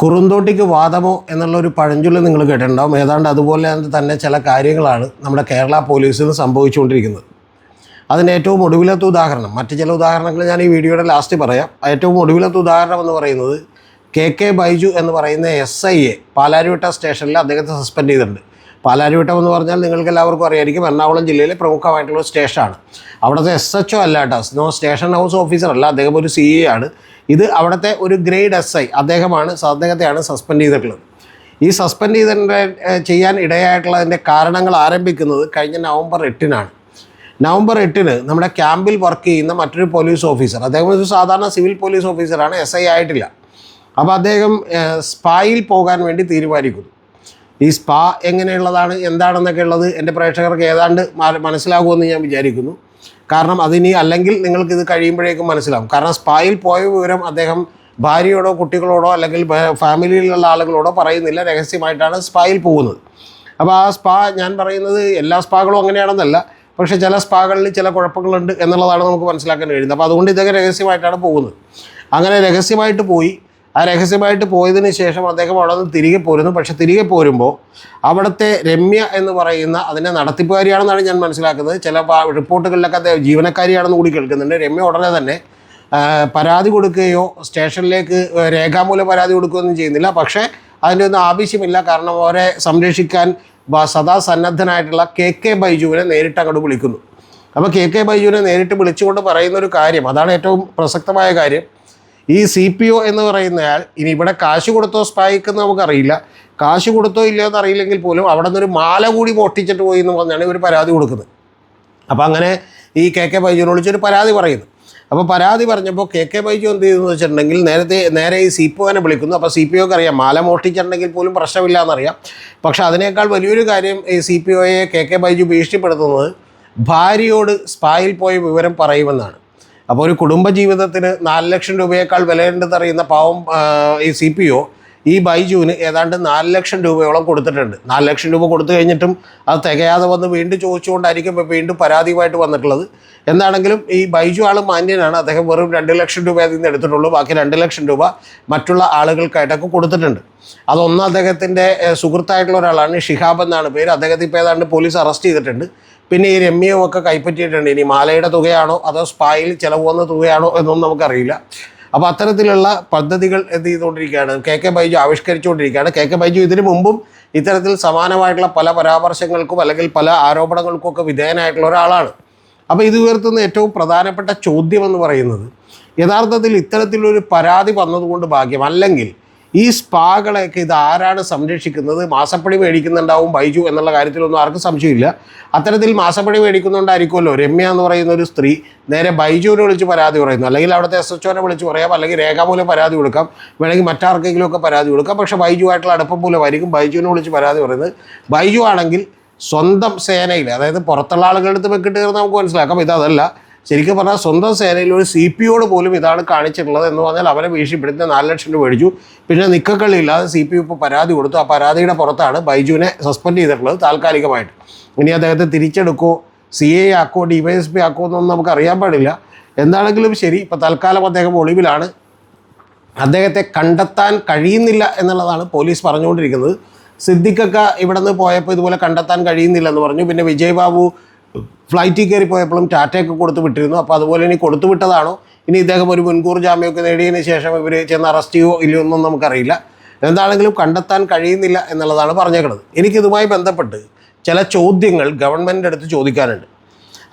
കുറുന്തോട്ടിക്ക് വാദമോ എന്നുള്ള ഒരു പഴഞ്ചൊല്ല് നിങ്ങൾ കേട്ടിട്ടുണ്ടാവും. ഏതാണ്ട് അതുപോലെ തന്നെ ചില കാര്യങ്ങളാണ് നമ്മുടെ കേരള പോലീസിൽ സംഭവിച്ചുകൊണ്ടിരിക്കുന്നത്. അതിന് ഏറ്റവും ഒടുവിലത്തെ ഉദാഹരണം മറ്റ് ചില ഉദാഹരണങ്ങൾ ഞാൻ ഈ വീഡിയോയുടെ ലാസ്റ്റ് പറയാം. ഏറ്റവും ഒടുവിലത്തെ ഉദാഹരണം എന്ന് പറയുന്നത് കെ കെ ബൈജു എന്ന് പറയുന്ന എസ് ഐ എ പാലാരിവട്ട സ്റ്റേഷനിൽ അദ്ദേഹത്തെ സസ്പെൻഡ് ചെയ്തിട്ടുണ്ട്. പാലാരിവട്ടം എന്ന് പറഞ്ഞാൽ നിങ്ങൾക്ക് എല്ലാവർക്കും അറിയായിരിക്കും എറണാകുളം ജില്ലയിലെ പ്രമുഖമായിട്ടുള്ള സ്റ്റേഷനാണ്. അവിടുത്തെ എസ് എച്ച് ഒ അല്ല കേട്ടോ. നോ സ്റ്റേഷൻ ഹൗസ് ഓഫീസർ അല്ല. അദ്ദേഹം ഒരു സി എ ആണ്. ഇത് അവിടുത്തെ ഒരു ഗ്രേഡ് എസ് ഐ അദ്ദേഹമാണ് അദ്ദേഹത്തെയാണ് സസ്പെൻഡ് ചെയ്തിട്ടുള്ളത്. ഈ സസ്പെൻഡ് ചെയ്തതിന്റെ ചെയ്യാൻ ഇടയായിട്ടുള്ളതിന്റെ കാരണങ്ങൾ ആരംഭിക്കുന്നത് കഴിഞ്ഞ നവംബർ എട്ടിനാണ്. നവംബർ എട്ടിന് നമ്മുടെ ക്യാമ്പിൽ വർക്ക് ചെയ്യുന്ന മറ്റൊരു പോലീസ് ഓഫീസർ അദ്ദേഹം ഒരു സാധാരണ സിവിൽ പോലീസ് ഓഫീസറാണ് എസ് ഐ ആയിട്ടില്ല. അപ്പോൾ അദ്ദേഹം സ്പായിൽ പോകാൻ വേണ്ടി തീരുമാനിക്കുന്നു. ഈ സ്പാ എങ്ങനെയുള്ളതാണ് എന്താണെന്നൊക്കെ ഉള്ളത് എന്റെ പ്രേക്ഷകർക്ക് ഏതാണ്ട് മനസ്സിലാകുമെന്ന് ഞാൻ വിചാരിക്കുന്നു. കാരണം അതിനി അല്ലെങ്കിൽ നിങ്ങൾക്ക് ഇത് കഴിയുമ്പോഴേക്കും മനസ്സിലാവും. കാരണം സ്പായിൽ പോയ വിവരം അദ്ദേഹം ഭാര്യയോടോ കുട്ടികളോടോ അല്ലെങ്കിൽ ഫാമിലിയിലുള്ള ആളുകളോടോ പറയുന്നില്ല. രഹസ്യമായിട്ടാണ് സ്പായിൽ പോകുന്നത്. അപ്പോൾ ആ സ്പാ ഞാൻ പറയുന്നത് എല്ലാ സ്പാകളും അങ്ങനെയാണെന്നല്ല. പക്ഷേ ചില സ്പാകളിൽ ചില കുഴപ്പങ്ങളുണ്ട് എന്നുള്ളതാണ് നമുക്ക് മനസ്സിലാക്കാൻ കഴിയുന്നത്. അപ്പോൾ അതുകൊണ്ട് ഇതൊക്കെ രഹസ്യമായിട്ടാണ് പോകുന്നത്. അങ്ങനെ രഹസ്യമായിട്ട് പോയി. ആ രഹസ്യമായിട്ട് പോയതിന് ശേഷം അദ്ദേഹം അവിടെ നിന്ന് തിരികെ പോരുന്നു. പക്ഷെ തിരികെ പോരുമ്പോൾ അവിടുത്തെ രമ്യ എന്ന് പറയുന്ന അതിന്റെ നടത്തിപ്പുകാരിയാണെന്നാണ് ഞാൻ മനസ്സിലാക്കുന്നത്. ചില റിപ്പോർട്ടുകളിലൊക്കെ അദ്ദേഹം ജീവനക്കാരിയാണെന്ന് കൂടി കേൾക്കുന്നുണ്ട്. രമ്യ ഉടനെ തന്നെ പരാതി കൊടുക്കുകയോ സ്റ്റേഷനിലേക്ക് രേഖാമൂലം പരാതി കൊടുക്കുകയൊന്നും ചെയ്യുന്നില്ല. പക്ഷേ അതിന്റെ ഒന്നും ആവശ്യമില്ല. കാരണം അവരെ സംരക്ഷിക്കാൻ സദാ സന്നദ്ധനായിട്ടുള്ള കെ കെ ബൈജുവിനെ നേരിട്ട് അങ്ങോട്ട് വിളിക്കുന്നു. അപ്പോൾ കെ കെ ബൈജുവിനെ നേരിട്ട് വിളിച്ചുകൊണ്ട് പറയുന്ന ഒരു കാര്യം അതാണ് ഏറ്റവും പ്രസക്തമായ കാര്യം. ഈ സി പി ഒ എന്ന് പറയുന്നയാൾ ഇനി ഇവിടെ കാശ് കൊടുത്തോ സ്പൈക്ക് എന്ന് നമുക്കറിയില്ല. കാശ് കൊടുത്തോ ഇല്ലയോ എന്ന് അറിയില്ലെങ്കിൽ പോലും അവിടെ നിന്നൊരു മാല കൂടി മോഷ്ടിച്ചിട്ട് പോയി എന്ന് പറഞ്ഞാണ് ഇവർ പരാതി കൊടുക്കുന്നത്. അപ്പോൾ അങ്ങനെ ഈ കെ കെ ബൈജുവിനെ വിളിച്ചൊരു പരാതി പറയുന്നു. അപ്പോൾ പരാതി പറഞ്ഞപ്പോൾ കെ കെ ബൈജു എന്ത് ചെയ്തു എന്ന് വെച്ചിട്ടുണ്ടെങ്കിൽ നേരത്തെ നേരെ ഈ സി പി ഒനെ വിളിക്കുന്നു. അപ്പോൾ സി പി ഒക്ക് അറിയാം മാല മോഷ്ടിച്ചിട്ടുണ്ടെങ്കിൽ പോലും പ്രശ്നമില്ല എന്നറിയാം പക്ഷേ അതിനേക്കാൾ വലിയൊരു കാര്യം ഈ സി പി ഒയെ കെ കെ ബൈജു ഭീഷണിപ്പെടുത്തുന്നത് ഭാര്യയോട് സ്പായിൽ പോയ വിവരം പറയുമെന്നാണ്. അപ്പോൾ ഒരു കുടുംബജീവിതത്തിന് നാല് ലക്ഷം രൂപയേക്കാൾ വിലയുണ്ടെന്നറിയുന്ന പാവം ഈ സി പി ഒ ഈ ബൈജുവിന് ഏതാണ്ട് നാല് ലക്ഷം രൂപയോളം കൊടുത്തിട്ടുണ്ട്. നാല് ലക്ഷം രൂപ കൊടുത്തു കഴിഞ്ഞിട്ടും അത് തികയാതെ വന്ന് വീണ്ടും ചോദിച്ചുകൊണ്ടായിരിക്കും ഇപ്പോൾ വീണ്ടും പരാതിയുമായിട്ട് വന്നിട്ടുള്ളത്. എന്താണെങ്കിലും ഈ ബൈജു ആൾ മാന്യനാണ്. അദ്ദേഹം വെറും രണ്ട് ലക്ഷം രൂപ അതിൽ നിന്ന് എടുത്തിട്ടുള്ളൂ. ബാക്കി രണ്ട് ലക്ഷം രൂപ മറ്റുള്ള ആളുകൾക്കായിട്ടൊക്കെ കൊടുത്തിട്ടുണ്ട്. അതൊന്ന് അദ്ദേഹത്തിന്റെ സുഹൃത്തായിട്ടുള്ള ഒരാളാണ്. ഷിഹാബ് എന്നാണ് പേര്. അദ്ദേഹത്തെ ഇപ്പോൾ ഏതാണ്ട് പോലീസ് അറസ്റ്റ് ചെയ്തിട്ടുണ്ട്. പിന്നെ ഈ രമ്യവും ഒക്കെ കൈപ്പറ്റിയിട്ടുണ്ട്. ഇനി മാലയുടെ തുകയാണോ അതോ സ്പായിൽ ചിലവ് വന്ന തുകയാണോ എന്നൊന്നും നമുക്കറിയില്ല. അപ്പോൾ അത്തരത്തിലുള്ള പദ്ധതികൾ എന്ത് ചെയ്തുകൊണ്ടിരിക്കുകയാണ്? കെ കെ ബൈജു ആവിഷ്കരിച്ചുകൊണ്ടിരിക്കുകയാണ്. കെ കെ ബൈജു ഇതിനു മുമ്പും ഇത്തരത്തിൽ സമാനമായിട്ടുള്ള പല പരാമർശങ്ങൾക്കും അല്ലെങ്കിൽ പല ആരോപണങ്ങൾക്കും ഒക്കെ വിധേയനായിട്ടുള്ള ഒരാളാണ്. അപ്പോൾ ഇത് ഉയർത്തുന്ന ഏറ്റവും പ്രധാനപ്പെട്ട ചോദ്യം എന്ന് പറയുന്നത് യഥാർത്ഥത്തിൽ ഇത്തരത്തിലൊരു പരാതി വന്നതുകൊണ്ട് ഭാഗ്യം അല്ലെങ്കിൽ ഈ സ്പാകളെയൊക്കെ ഇത് ആരാണ് സംരക്ഷിക്കുന്നത്? മാസപ്പടി മേടിക്കുന്നുണ്ടാവും ബൈജു എന്നുള്ള കാര്യത്തിലൊന്നും ആർക്കും സംശയമില്ല. അത്തരത്തിൽ മാസപ്പടി മേടിക്കുന്നുണ്ടായിരിക്കുമല്ലോ രമ്യ എന്ന് പറയുന്ന ഒരു സ്ത്രീ നേരെ ബൈജുവിനെ വിളിച്ച് പരാതി പറയുന്നു. അല്ലെങ്കിൽ അവിടുത്തെ എസ് എച്ച് വിളിച്ച് പറയാം. അല്ലെങ്കിൽ രേഖാമൂലം പരാതി കൊടുക്കാം. വേണമെങ്കിൽ മറ്റാർക്കെങ്കിലും ഒക്കെ പരാതി കൊടുക്കാം. പക്ഷേ ബൈജുവായിട്ടുള്ള അടുപ്പം മൂലമായിരിക്കും ബൈജുവിനെ വിളിച്ച് പരാതി പറയുന്നത്. ബൈജു ആണെങ്കിൽ സ്വന്തം സേനയിൽ അതായത് പുറത്തുള്ള ആളുകളുടെ അടുത്ത് വെക്കിട്ട് നമുക്ക് മനസ്സിലാക്കാം. ഇതല്ല. ശരിക്കും പറഞ്ഞാൽ സ്വന്തം സേനയിൽ ഒരു സി പി ഒട് പോലും ഇതാണ് കാണിച്ചിട്ടുള്ളത് എന്ന് പറഞ്ഞാൽ അവരെ ഭീഷണിപ്പെടുത്തി നാല് ലക്ഷം രൂപ മേടിച്ചു പിന്നെ നിക്കക്കളിയില്ലാതെ സി പി ഇപ്പോൾ പരാതി കൊടുത്തു. ആ പരാതിയുടെ പുറത്താണ് ബൈജുവിനെ സസ്പെൻഡ് ചെയ്തിട്ടുള്ളത് താൽക്കാലികമായിട്ട്. ഇനി അദ്ദേഹത്തെ തിരിച്ചെടുക്കോ? സി എ ആക്കോ? ഡി വൈ എസ് പി ആക്കോ എന്നൊന്നും നമുക്ക് അറിയാൻ പാടില്ല. എന്താണെങ്കിലും ശരി ഇപ്പോൾ തൽക്കാലം അദ്ദേഹം ഒളിവിലാണ്. അദ്ദേഹത്തെ കണ്ടെത്താൻ കഴിയുന്നില്ല എന്നുള്ളതാണ് പോലീസ് പറഞ്ഞുകൊണ്ടിരിക്കുന്നത്. സിദ്ദിഖൊക്കെ ഇവിടെ നിന്ന് പോയപ്പോൾ ഇതുപോലെ കണ്ടെത്താൻ കഴിയുന്നില്ല എന്ന് പറഞ്ഞു. പിന്നെ വിജയ് ബാബു ഫ്ലൈറ്റിൽ കയറി പോയപ്പോഴും ടാറ്റയൊക്കെ കൊടുത്തു വിട്ടിരുന്നു. അപ്പോൾ അതുപോലെ ഇനി കൊടുത്തു വിട്ടതാണോ? ഇനി ഇദ്ദേഹം ഒരു മുൻകൂർ ജാമ്യമൊക്കെ നേടിയതിന് ശേഷം ഇവർ ചെന്ന് അറസ്റ്റ് ചെയ്യുമോ ഇല്ലയോ ഒന്നും നമുക്കറിയില്ല. എന്താണെങ്കിലും കണ്ടെത്താൻ കഴിയുന്നില്ല എന്നുള്ളതാണ് പറഞ്ഞേക്കുന്നത് എനിക്കിതുമായി ബന്ധപ്പെട്ട് ചില ചോദ്യങ്ങൾ ഗവൺമെന്റിന്റെ അടുത്ത് ചോദിക്കാനുണ്ട്.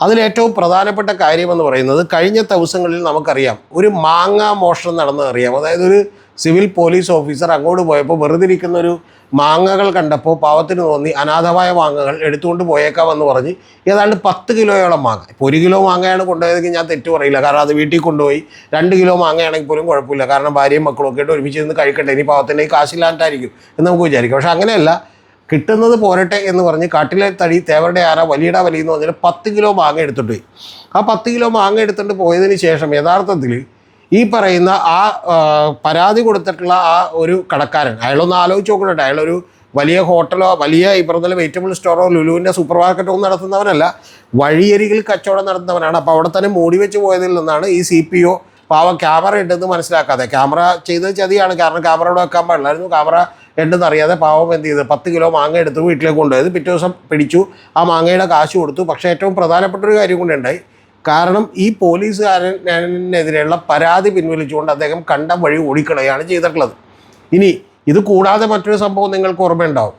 അതിലേറ്റവും പ്രധാനപ്പെട്ട കാര്യമെന്ന് പറയുന്നത് കഴിഞ്ഞ ദിവസങ്ങളിൽ നമുക്കറിയാം ഒരു മാങ്ങ മോഷണം നടന്നതറിയാം അതായത് ഒരു സിവിൽ പോലീസ് ഓഫീസർ അങ്ങോട്ട് പോയപ്പോൾ വെറുതെ ഇരിക്കുന്ന ഒരു മാങ്ങകൾ കണ്ടപ്പോൾ പാവത്തിന് തോന്നി അനാഥമായ മാങ്ങകൾ എടുത്തുകൊണ്ട് പോയേക്കാമെന്ന് പറഞ്ഞ് ഏതാണ്ട് പത്ത് കിലോയോളം മാങ്ങ. ഇപ്പോൾ ഒരു കിലോ മാങ്ങയാണ് കൊണ്ടുപോയതെങ്കിൽ ഞാൻ തെറ്റു പറയില്ല. കാരണം അത് വീട്ടിൽ കൊണ്ടുപോയി രണ്ട് കിലോ മാങ്ങയാണെങ്കിൽ പോലും കുഴപ്പമില്ല. കാരണം ഭാര്യയും മക്കളും ഒക്കെ ആയിട്ട് ഒരുമിച്ച് നിന്ന് കഴിക്കട്ടെ. ഇനി പാവത്തിന്റെ കാശില്ലാണ്ടായിരിക്കും എന്ന് നമുക്ക് വിചാരിക്കാം. പക്ഷേ അങ്ങനെയല്ല. കിട്ടുന്നത് പോരട്ടെ എന്ന് പറഞ്ഞ് കാട്ടിലെ തടി തേവരുടെ ആര വലിയട വലിയെന്ന് പറഞ്ഞാൽ പത്ത് കിലോ മാങ്ങ എടുത്തിട്ട് പോയി. ആ പത്ത് കിലോ മാങ്ങ എടുത്തിട്ട് പോയതിന് ശേഷം യഥാർത്ഥത്തിൽ ഈ പറയുന്ന ആ പരാതി കൊടുത്തിട്ടുള്ള ആ ഒരു കടക്കാരൻ അയാളൊന്ന് ആലോചിച്ച് നോക്കട്ടെ. അയാളൊരു വലിയ ഹോട്ടലോ വലിയ ഈ പറഞ്ഞ വെജിറ്റബിൾ സ്റ്റോറോ ലുലുവിന്റെ സൂപ്പർ മാർക്കറ്റോ ഒന്നും നടത്തുന്നവനല്ല. വഴിയരികിൽ കച്ചവടം നടത്തുന്നവനാണ്. അപ്പോൾ അവിടെ തന്നെ മൂടി വെച്ച് പോയതിൽ നിന്നാണ് ഈ സി പി ഒ പാവം ക്യാമറ ഉണ്ടെന്ന് മനസ്സിലാക്കാതെ. ക്യാമറ ചെയ്തത് ചതിയാണ്. കാരണം ക്യാമറ ഇവിടെ വെക്കാൻ പാടില്ലായിരുന്നു. ക്യാമറ ഉണ്ടെന്ന് അറിയാതെ പാവം എന്ത് ചെയ്ത് പത്ത് കിലോ മാങ്ങ എടുത്ത് വീട്ടിലേക്ക് കൊണ്ടുപോയത്. പിറ്റേ ദിവസം പിടിച്ചു. ആ മാങ്ങയുടെ കാശ് കൊടുത്തു. പക്ഷേ ഏറ്റവും പ്രധാനപ്പെട്ട ഒരു കാര്യം ഉണ്ടായി. കാരണം ഈ പോലീസുകാരനെതിരെയുള്ള പരാതി പിൻവലിച്ചുകൊണ്ട് അദ്ദേഹം കണ്ട വഴി ഓടിക്കളയാണ് ചെയ്തിട്ടുള്ളത്. ഇനി ഇത് കൂടാതെ മറ്റൊരു സംഭവം നിങ്ങൾക്ക് ഓർമ്മയുണ്ടാവും.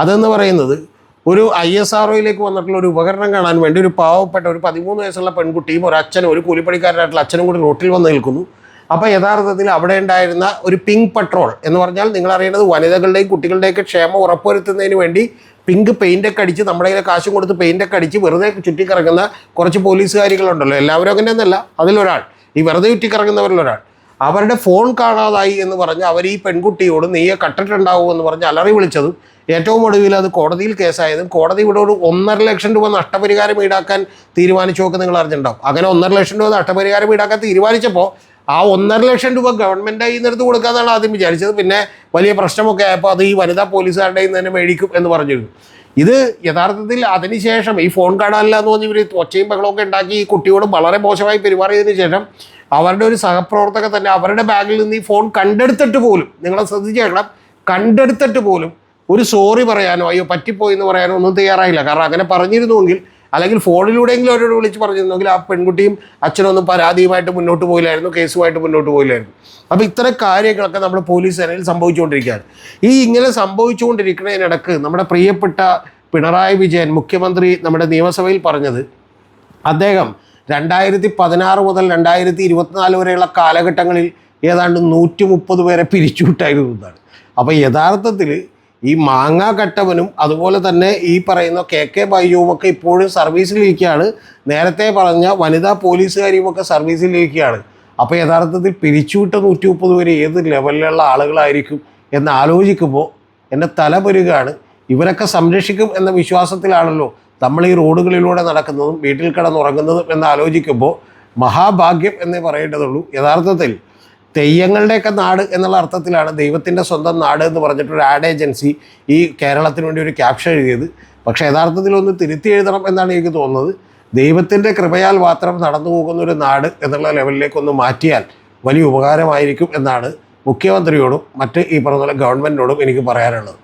അതെന്ന് പറയുന്നത് ഒരു ഐ എസ് ആർ ഒയിലേക്ക് വന്നിട്ടുള്ള ഒരു ഉപകരണം കാണാൻ വേണ്ടി ഒരു പാവപ്പെട്ട ഒരു പതിമൂന്ന് വയസ്സുള്ള പെൺകുട്ടിയും ഒരു അച്ഛനും ഒരു കൂലിപ്പണിക്കാരനായിട്ടുള്ള അച്ഛനും കൂടി റോട്ടിൽ വന്ന് നിൽക്കുന്നു. അപ്പോൾ യഥാർത്ഥത്തിൽ അവിടെ ഉണ്ടായിരുന്ന ഒരു പിങ്ക് പട്രോൾ എന്ന് പറഞ്ഞാൽ നിങ്ങൾ അറിയേണ്ടത് വനിതകളുടെയും കുട്ടികളുടെയൊക്കെ ക്ഷേമം ഉറപ്പുവരുത്തുന്നതിന് വേണ്ടി പിങ്ക് പെയിന്റൊക്കെ അടിച്ച് നമ്മുടെ കയ്യിൽ കാശും കൊടുത്ത് പെയിന്റൊക്കെ അടിച്ച് വെറുതെ ചുറ്റിക്കറങ്ങുന്ന കുറച്ച് പോലീസുകാരികളുണ്ടല്ലോ. എല്ലാവരും അങ്ങനെ ഒന്നല്ല അതിലൊരാൾ. ഈ വെറുതെ ചുറ്റിക്കറങ്ങുന്നവരിലൊരാൾ. അവരുടെ ഫോൺ കാണാതായി എന്ന് പറഞ്ഞ് അവർ ഈ പെൺകുട്ടിയോട് നീയെ കട്ടിട്ടുണ്ടാവൂ എന്ന് പറഞ്ഞ് അലറി വിളിച്ചതും ഏറ്റവും ഒടുവിൽ അത് കോടതിയിൽ കേസായതും കോടതി ഇവിടെ ഒരു ഒന്നര ലക്ഷം രൂപ നഷ്ടപരിഹാരം ഈടാക്കാൻ തീരുമാനിച്ചു നോക്കെ നിങ്ങൾ അറിഞ്ഞിട്ടുണ്ടാവും. അങ്ങനെ ഒന്നര ലക്ഷം രൂപ നഷ്ടപരിഹാരം ഈടാക്കാൻ തീരുമാനിച്ചപ്പോൾ ആ ഒന്നര ലക്ഷം രൂപ ഗവൺമെന്റ് കയ്യിൽ നിന്നെടുത്ത് കൊടുക്കാന്നാണ് ആദ്യം വിചാരിച്ചത്. പിന്നെ വലിയ പ്രശ്നമൊക്കെ ആയപ്പോൾ അത് ഈ വനിതാ പോലീസുകാരുടെ നിന്ന് തന്നെ മേടിക്കും എന്ന് പറഞ്ഞിരുന്നു. ഇത് യഥാർത്ഥത്തിൽ അതിനുശേഷം ഈ ഫോൺ കാണാനില്ല എന്ന് പറഞ്ഞ് ഇവർ ഒച്ചയും ബഹളമൊക്കെ ഉണ്ടാക്കി ഈ കുട്ടിയോട് വളരെ മോശമായി പെരുമാറിയതിനു ശേഷം അവരുടെ ഒരു സഹപ്രവർത്തക തന്നെ അവരുടെ ബാഗിൽ നിന്ന് ഈ ഫോൺ കണ്ടെടുത്തിട്ട് പോലും നിങ്ങളെ ശ്രദ്ധിച്ചേക്കണം കണ്ടെടുത്തിട്ട് പോലും ഒരു സോറി പറയാനോ അയ്യോ പറ്റിപ്പോയി എന്ന് പറയാനോ ഒന്നും തയ്യാറായില്ല. കാരണം അങ്ങനെ പറഞ്ഞിരുന്നുവെങ്കിൽ അല്ലെങ്കിൽ ഫോണിലൂടെയെങ്കിലും അവരോട് വിളിച്ച് പറഞ്ഞിരുന്നെങ്കിൽ ആ പെൺകുട്ടിയും അച്ഛനൊന്നും പരാതിയുമായിട്ട് മുന്നോട്ട് പോയില്ലായിരുന്നു കേസുമായിട്ട് മുന്നോട്ട് പോയില്ലായിരുന്നു. അപ്പോൾ ഇത്തരം കാര്യങ്ങളൊക്കെ നമ്മുടെ പോലീസ് സേനയിൽ സംഭവിച്ചുകൊണ്ടിരിക്കുകയാണ്. ഈ ഇങ്ങനെ സംഭവിച്ചുകൊണ്ടിരിക്കുന്നതിനിടക്ക് നമ്മുടെ പ്രിയപ്പെട്ട പിണറായി വിജയൻ മുഖ്യമന്ത്രി നമ്മുടെ നിയമസഭയിൽ പറഞ്ഞത് അദ്ദേഹം രണ്ടായിരത്തി പതിനാറ് മുതൽ രണ്ടായിരത്തി ഇരുപത്തിനാല് വരെയുള്ള കാലഘട്ടങ്ങളിൽ ഏതാണ്ട് നൂറ്റി മുപ്പത് പേരെ പിരിച്ചുവിട്ടായിരുന്നു എന്നാണ്. അപ്പോൾ യഥാർത്ഥത്തിൽ ഈ മാങ്ങ കട്ടവനും അതുപോലെ തന്നെ ഈ പറയുന്ന കെ കെ ബൈജുവും ഒക്കെ ഇപ്പോഴും സർവീസിലിരിക്കുകയാണ്. നേരത്തെ പറഞ്ഞ വനിതാ പോലീസുകാരിയും ഒക്കെ സർവീസിലിരിക്കുകയാണ്. അപ്പോൾ യഥാർത്ഥത്തിൽ പിരിച്ചുവിട്ട നൂറ്റി മുപ്പത് പേര് ഏത് ലെവലിലുള്ള ആളുകളായിരിക്കും എന്ന് ആലോചിക്കുമ്പോൾ എന്റെ തല പൊരുകയാണ് ഇവരൊക്കെ സംരക്ഷിക്കും എന്ന വിശ്വാസത്തിലാണല്ലോ നമ്മൾ ഈ റോഡുകളിലൂടെ നടക്കുന്നതും വീട്ടിൽ കിടന്നുറങ്ങുന്നതും എന്ന് ആലോചിക്കുമ്പോൾ മഹാഭാഗ്യം എന്നേ പറയേണ്ടതുള്ളൂ. യഥാർത്ഥത്തിൽ തെയ്യങ്ങളുടെയൊക്കെ നാട് എന്നുള്ള അർത്ഥത്തിലാണ് ദൈവത്തിന്റെ സ്വന്തം നാട് എന്ന് പറഞ്ഞിട്ട് ഒരു ആഡ് ഏജൻസി ഈ കേരളത്തിന് വേണ്ടി ഒരു ക്യാപ്ഷൻ എഴുതിയത്. പക്ഷേ യഥാർത്ഥത്തിൽ ഒന്ന് തിരുത്തി എഴുതണം എന്നാണ് എനിക്ക് തോന്നുന്നത്. ദൈവത്തിന്റെ കൃപയാൽ മാത്രം നടന്നു പോകുന്ന ഒരു നാട് എന്നുള്ള ലെവലിലേക്കൊന്ന് മാറ്റിയാൽ വലിയ ഉപകാരമായിരിക്കും എന്നാണ് മുഖ്യമന്ത്രിയോടും മറ്റ് ഈ പറഞ്ഞ പോലെ ഗവൺമെന്റിനോടും എനിക്ക് പറയാനുള്ളത്.